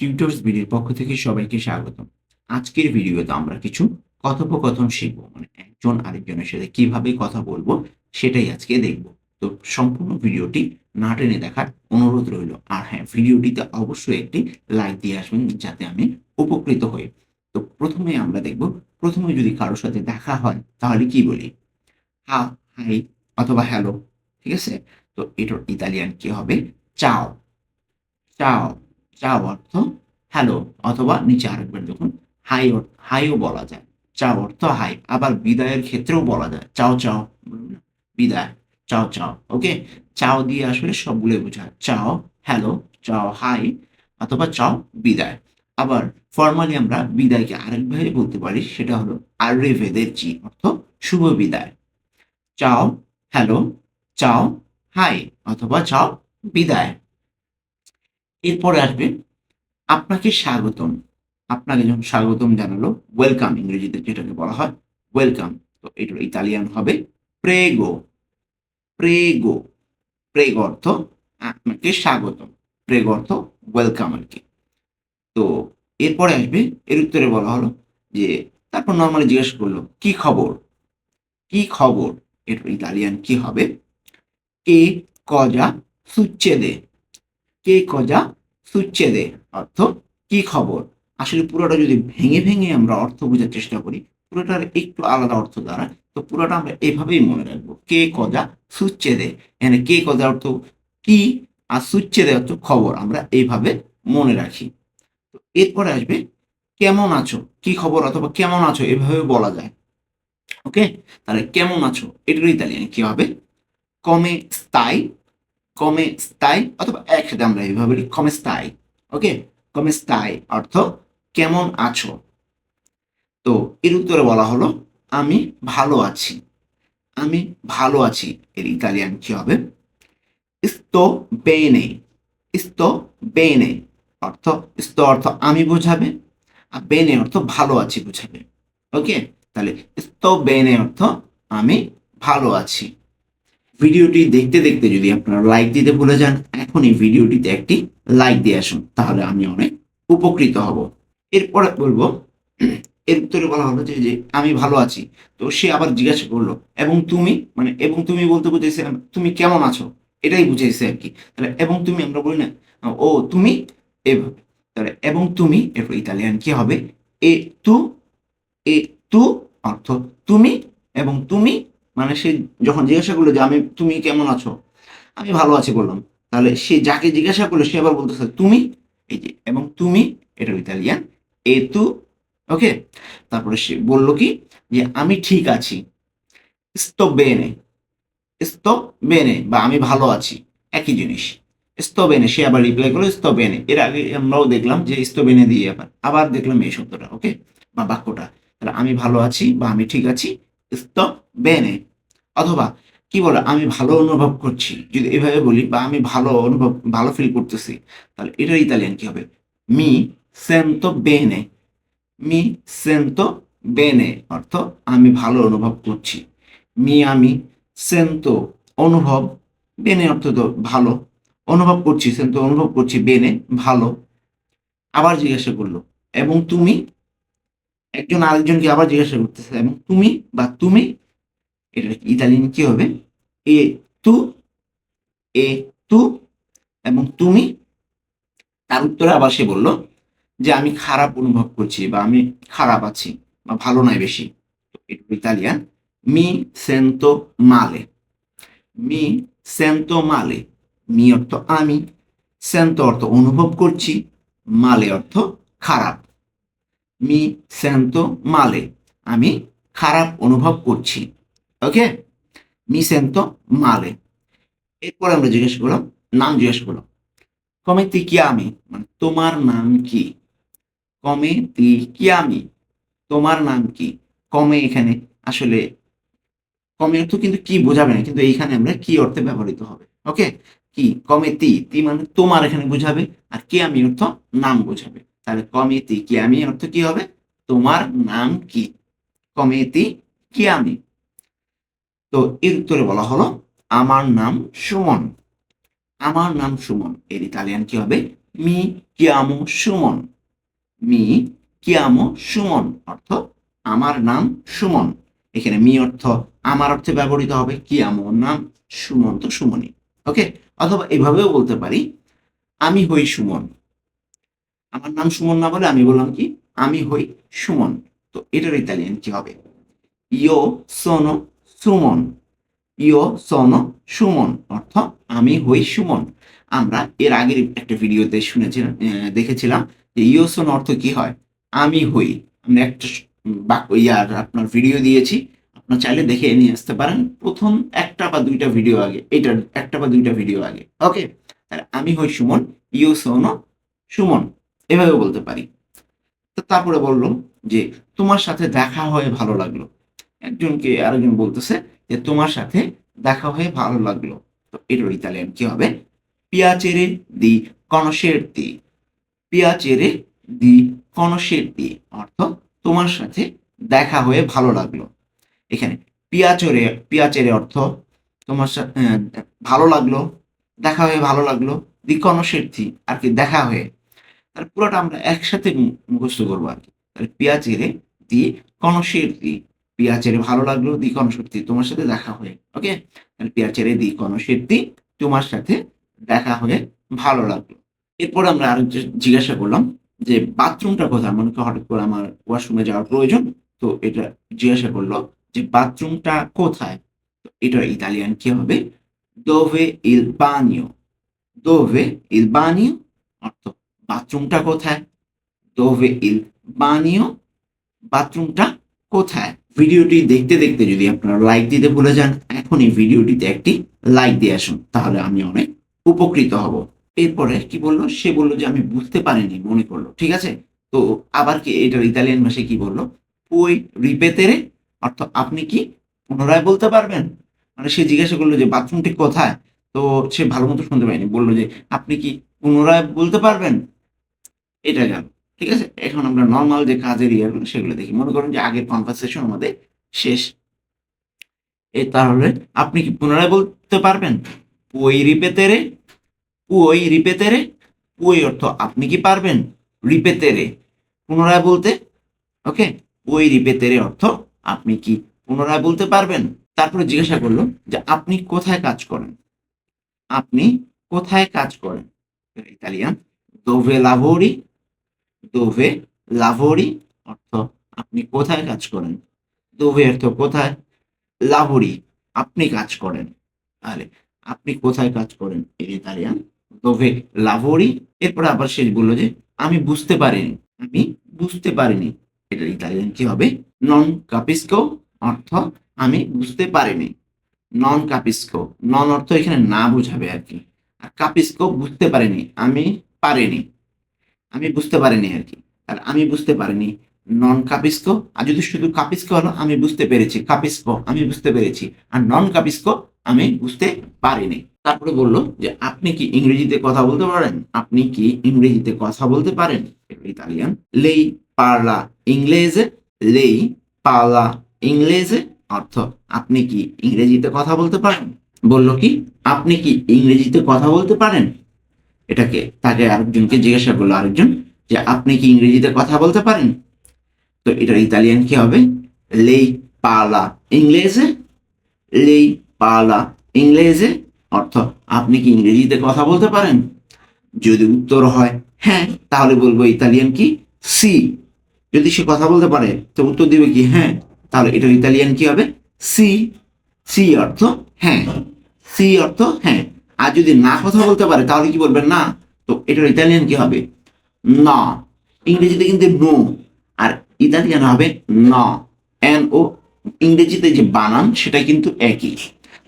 Tutors ভিডিওর পক্ষ থেকে সবাইকে স্বাগত আজকের ভিডিওতে আমরা কিছু কথোপকথন শিখব। মানে একজন আরেকজনের সাথে কীভাবে কথা বলব সেটাই আজকে দেখব। তো সম্পূর্ণ ভিডিওটি না টেনে দেখার অনুরোধ রইল। আর হ্যাঁ ভিডিওটিতে অবশ্যই একটি লাইক দিয়ে আসবেন যাতে আমি উপকৃত হই। তো প্রথমে আমরা দেখব, প্রথমে যদি কারোর সাথে দেখা হয়, তাহলে কি বলি? হা, হাই অথবা হ্যালো ঠিক আছে? তো এটার ইতালিয়ান কি হবে? চাও চাও চাও অর্থ হ্যালো অথবা নিচে আরেকবার দেখুন হাই হাইও বলা যায়। চাও অর্থ হাই আবার বিদায়ের ক্ষেত্রেও বলা যায়, চাও চাও বিদায়, চাও চাও ওকে চাও দিয়ে আসলে সবগুলো বোঝায়, চাও হ্যালো চাও হাই অথবা চাও, বিদায়। আবার ফর্মালি আমরা বিদায়কে আরেকভাবে বলতে পারি, সেটা হলো আর্রেভেদেরচি অর্থ শুভ বিদায়। চাও হ্যালো চাও হাই অথবা চাও, বিদায়। এরপরে আসবে, আপনাকে স্বাগতম। আপনাকে যখন স্বাগতম জানালো ওয়েলকাম ইংরেজিতে যেটাকে বলা হয় ওয়েলকাম তো এটার ইতালিয়ান হবে প্রেগো প্রেগো প্রেগ অর্থ আপনাকে স্বাগতম প্রেগ অর্থ ওয়েলকাম আর কি। তো এরপরে আসবে, এর উত্তরে বলা হলো যে, তারপর নর্মালি জিজ্ঞেস করল, কি খবর? কি খবর? এটার ইতালিয়ান কি হবে? কে কজা সুচ্ছেদে? কে কজা সুচ্ছেদে অর্থ, কি খবর? আসলে পুরোটা যদি ভেঙে ভেঙে আমরা অর্থ বোঝার চেষ্টা করি, পুরোটার একটু আলাদা অর্থ দ্বারা, তো পুরোটা আমরা এভাবেই মনে রাখব। কে কজা সুচ্ছেদে এখানে কে কজা অর্থ কি আর সুচ্ছেদে অর্থ খবর আমরা এইভাবে মনে রাখি। তো এরপরে আসবে, কেমন আছো? কি খবর অথবা কেমন আছো? এভাবে বলা যায়। ওকে? তাহলে কেমন আছো? এটার ইতালিয়ান কি হবে কমে স্থায়ী কমে স্থায়ী অথবা একসাথে আমরা এইভাবে বলি কমে স্থায়ী, ওকে? কমে স্থায়ী অর্থ কেমন আছো? তো এর উত্তরে বলা হলো, আমি ভালো আছি। আমি ভালো আছি, এর ইতালিয়ান কি হবে? sto bene sto bene অর্থ, sto অর্থ আমি বোঝাবে, আর বেনে অর্থ ভালো আছি বোঝাবে, ওকে? তাহলে sto bene অর্থ আমি ভালো আছি। ভিডিওটি দেখতে দেখতে যদি আপনারা লাইক দিতে ভুলে যান এখনই ভিডিওটিতে একটি লাইক দিয়ে আসুন, তাহলে আমি অনেক উপকৃত হব। এরপরে বলব, এর উত্তরে বলা হলো যে আমি ভালো আছি। তো সে আবার জিজ্ঞাসা করল, এবং তুমি? মানে এবং তুমি বলতে বুঝেছে তুমি কেমন আছো? এটাই বুঝেছে আর কি। তাহলে, এবং তুমি? আমরা বলি না, ও, তুমি? এভাবে। তাহলে, এবং তুমি? এরপর ইতালিয়ান কি হবে? এ তু? এ তু? অর্থ, তুমি? এবং তুমি? মানে সে যখন জিজ্ঞাসা করল যে, আমি, তুমি কেমন আছো? আমি ভালো আছি, বললাম। তাহলে সে যাকে জিজ্ঞাসা করল, সে আবার বলতেছে, তুমি? এই যে, এবং তুমি? এটা ইতালিয়ান। এ তু ওকে? তারপরে সে বলল কি? যে, আমি ঠিক আছি। স্তব বেনে। স্তব বেনে, বা, আমি ভালো আছি। একই জিনিস। bene সে আবার রিপ্লাই করল bene এর আগে আমরাও দেখলাম যে স্তবেনে দিয়ে আবার আবার দেখলাম এই শব্দটা, ওকে? বা বাক্যটা। তাহলে, আমি ভালো আছি, বা, আমি ঠিক আছি। sto bene অথবা কি বলে, আমি ভালো অনুভব করছি, যদি এভাবে বলি, বা আমি ভালো অনুভব, ভালো ফিল করতেছি, তাহলে এটার ইতালিয়ান কি হবে? মি সেন্তো বেনে, মি সেন্তো বেনে অর্থ আমি ভালো অনুভব করছি, মি আমি সেন্তো অনুভব, বেনে অর্থ তো ভালো, অনুভব করছি, সেন্তো অনুভব করছি, বেনে ভালো, আবার জিজ্ঞাসা করল, এবং তুমি, একজন আরেকজনকে আবার জিজ্ঞাসা করতেছে, এবং তুমি বা তুমি এটা ইতালিয়ান কি হবে? এ তু এ তু এবং তুমি। তার উত্তরে আবার সে বলল যে, আমি খারাপ অনুভব করছি বা আমি খারাপ আছি বা ভালো নয় বেশি। এটা ইতালিয়ান। মি সেন্তো মালে। মি সেন্তো মালে। মি অর্থ আমি। সেন্তো অর্থ অনুভব করছি। মালে অর্থ খারাপ। মি সেন্তো মালে। আমি খারাপ অনুভব করছি। ওকে মি সেন্তো মালে এরপর আমরা জিজ্ঞেস করলাম, নাম জিজ্ঞেস করলাম। কমে তি কি আমি মানে তোমার নাম কি? কমে তি কি আমি তোমার নাম কি? কমে এখানে আসলে, কমে অর্থ কিন্তু কি বোঝাবে না, কিন্তু এইখানে আমরা কি অর্থে ব্যবহৃত হবে। ওকে কি? কমে তি তি মানে তোমার এখানে বোঝাবে, আর কি আমি অর্থ নাম বোঝাবে। তাহলে কমে তি কি আমি অর্থ কি হবে? তোমার নাম কি? কমে তি কি আমি তো এর উত্তরে বলা হলো, আমার নাম সুমন। আমার নাম সুমন। এর ইতালিয়ান কি হবে? মি কিয়ামো সুমন। মি কিয়ামো সুমন অর্থ আমার নাম সুমন। এখানে মি অর্থ আমার অর্থে ব্যবহৃত হবে, কিয়ামো নাম সুমন। তো সুমনই, ওকে? অথবা এভাবেও বলতে পারি, আমি হই সুমন। আমার নাম সুমন না বলে আমি বললাম কি? আমি হই সুমন। তো এটার ইতালিয়ান কি হবে? ইয়ো সোনো সুমন। ইও সোনো সুমন, অর্থ আমি হই সুমন। আমরা এর আগের একটা ভিডিওতে শুনেছিলাম দেখেছিলাম যে ইও সোনো অর্থ কি হয়? আমি হই। আমরা একটা বাক্য ইয়ার আপনার ভিডিও দিয়েছি। আপনার চাইলে দেখে নিয়ে আসতে পারেন। প্রথম একটা বা দুইটা ভিডিও আগে, এটার একটা বা দুইটা ভিডিও আগে। ওকে? আমি হই সুমন ইও সোনো সুমন। এভাবে বলতে পারি। তারপরে বলল যে, তোমার সাথে দেখা হয়ে ভালো লাগল। একজনকে আরেকজন বলতেছে যে, তোমার সাথে দেখা হয়ে ভালো লাগল। তো এটার ইতালিয়ান কি হবে? পিয়াচেরে দি কনসেরতি পিয়াচেরে দি কনসেরতি অর্থ, তোমার সাথে দেখা হয়ে ভালো লাগল। এখানে পিয়াচরে পিয়াচেরে অর্থ, তোমার সাথে ভালো লাগল, দেখা হয়ে ভালো লাগল। দি কনসেরতি আর কি, দেখা হয়ে। তাহলে পুরোটা আমরা একসাথে মুখস্থ করব আর কি। তাহলে পিয়াচেরে দিয়ে কনসেরতি পিয়াচেরে ভালো লাগল দি কনসেরতি তোমার সাথে দেখা হয়ে। ওকে পিয়াচেরে দি কনসেরতি তোমার সাথে দেখা হয়ে ভালো লাগল। এরপর আমরা আর জিজ্ঞাসা করলাম যে বাথরুমটা কোথায়? মনে হঠাৎ করে আমার ওয়াশরুমে যাওয়ার প্রয়োজন। তো এটা জিজ্ঞাসা করল যে বাথরুমটা কোথায়? এটা ইতালিয়ান কি হবে? দোভে ইল বানিও। দোভে ইল বানিও অর্থ বাথরুমটা কোথায়? দোভে ইল বানিও বাথরুমটা কোথায়? ভিডিওটি দেখতে দেখতে যদি আপনারা লাইক দিতে ভুলে যান এখনই ভিডিওটিতে একটি লাইক দিয়ে আসুন, তাহলে আমি অনেক উপকৃত হব। এরপরে কি বলল? সে বলল যে আমি বুঝতে পারিনি, মনে করল, ঠিক আছে? তো আবার কি এটার ইতালিয়ান ভাষায় কি বলল? পুই রিপেতেরে অর্থাৎ আপনি কি পুনরায় বলতে পারবেন? মানে সে জিজ্ঞাসা করল যে বাথরুমটি কোথায়? তো সে ভালো মতো শুনতে পায়নি, বলল যে, আপনি কি পুনরায় বলতে পারবেন? এটা গেল ঠিক আছে? এখন আমরা নর্মাল যে কাজের ইয়ারগুলো সেগুলো দেখি। মনে করেন যে আগের কনভারসেশন আমাদের শেষ। এ তাহলে আপনি কি পুনরায় বলতে পারবেন? পুই রিপেতেরে পুই রিপেতেরে পুই অর্থ আপনি কি পারবেন? রিপেতেরে পুনরায় বলতে। ওকে পুই রিপেতেরে অর্থ আপনি কি পুনরায় বলতে পারবেন? তারপরে জিজ্ঞাসা করল যে আপনি কোথায় কাজ করেন? আপনি কোথায় কাজ করেন? ইতালিয়ান। দোভে লাভোরি দোভে লাভোরি অর্থ আপনি কোথায় কাজ করেন? দোভে অর্থ কোথায়? লাভোরি, আপনি কাজ করেন। তাহলে আপনি কোথায় কাজ করেন? এর ইতালিয়ান দোভে লাভোরি, এরপরে আবার শেষ বলল যে, আমি বুঝতে পারিনি, আমি বুঝতে পারিনি। এটার ইতালিয়ান কি হবে? নন কাপিস্কো অর্থ আমি বুঝতে পারিনি। নন কাপিস্কো নন অর্থ এখানে না বোঝাবে আর কি। আর কাপিস্কো বুঝতে পারিনি, আমি পারিনি। আমি বুঝতে পারিনি আর কি। আর আমি বুঝতে পারিনি নন কাপিস্কো আর যদি শুধু কাপিস্কো হলো, আমি বুঝতে পেরেছি কাপিস্কো আমি বুঝতে পেরেছি, আর নন কাপিস্কো আমি বুঝতে পারিনি। তারপরে বলল যে, আপনি কি ইংরেজিতে কথা বলতে পারেন? আপনি কি ইংরেজিতে কথা বলতে পারেন? ইতালিয়ান। লেই পারলা ইংলেজে, লেই পারলা ইংলেজে, অর্থ আপনি কি ইংরেজিতে কথা বলতে পারেন? বলল কি, আপনি কি ইংরেজিতে কথা বলতে পারেন? এটাকে তাকে আরেকজনকে জিজ্ঞাসা করল, আরেকজন, যে আপনি কি ইংরেজিতে কথা বলতে পারেন? তো এটার ইতালিয়ান কি হবে? লেই পালা ইংলেজে, লেই পালা ইংলেজে। অর্থ, আপনি কি ইংরেজিতে কথা বলতে পারেন? যদি উত্তর হয় হ্যাঁ। তাহলে বলব ইতালিয়ান কি? সি। যদি সে কথা বলতে পারে, তো উত্তর দিবে কি? হ্যাঁ। তাহলে এটার ইতালিয়ান কি হবে? সি। সি অর্থ হ্যাঁ। সি অর্থ হ্যাঁ। আর যদি না কথা বলতে পারে, তাহলে কি বলবেন না? তো এটার ইতালিয়ান কি হবে? না। ইংরেজিতে কিন্তু নো। আর ইতালিয়ান হবে ন। এন ও ইংরেজিতে যে বানান, সেটা কিন্তু একই।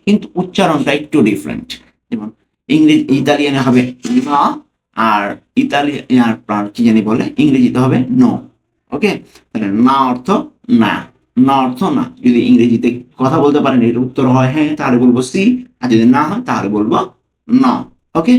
কিন্তু উচ্চারণটা একটু ডিফারেন্ট যেমন ইংরেজি, ইতালিয়ানে হবে না, আর ইতালিয়ান আপনার কি জানি বলে? ইংরেজিতে হবে নো। ওকে? তাহলে না অর্থ না। না অর্থ না। যদি ইংরেজিতে কথা বলতে পারেন, এর উত্তর হয় হ্যাঁ তাহলে বলব সি। আর যদি না হয়, তাহলে বলব না ওকে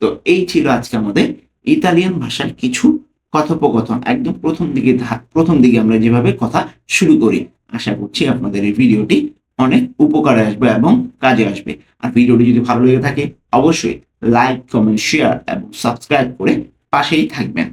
তো এই ছিল আজকে আমাদের ইতালিয়ান ভাষার কিছু কথোপকথন। একদম প্রথম দিকে প্রথম দিকে আমরা যেভাবে কথা শুরু করি, আশা করছি আপনাদের এই ভিডিওটি অনেক উপকারে আসবে এবং কাজে আসবে। আর ভিডিওটি যদি ভালো লেগে থাকে, অবশ্যই লাইক কমেন্ট শেয়ার এবং সাবস্ক্রাইব করে পাশেই থাকবেন।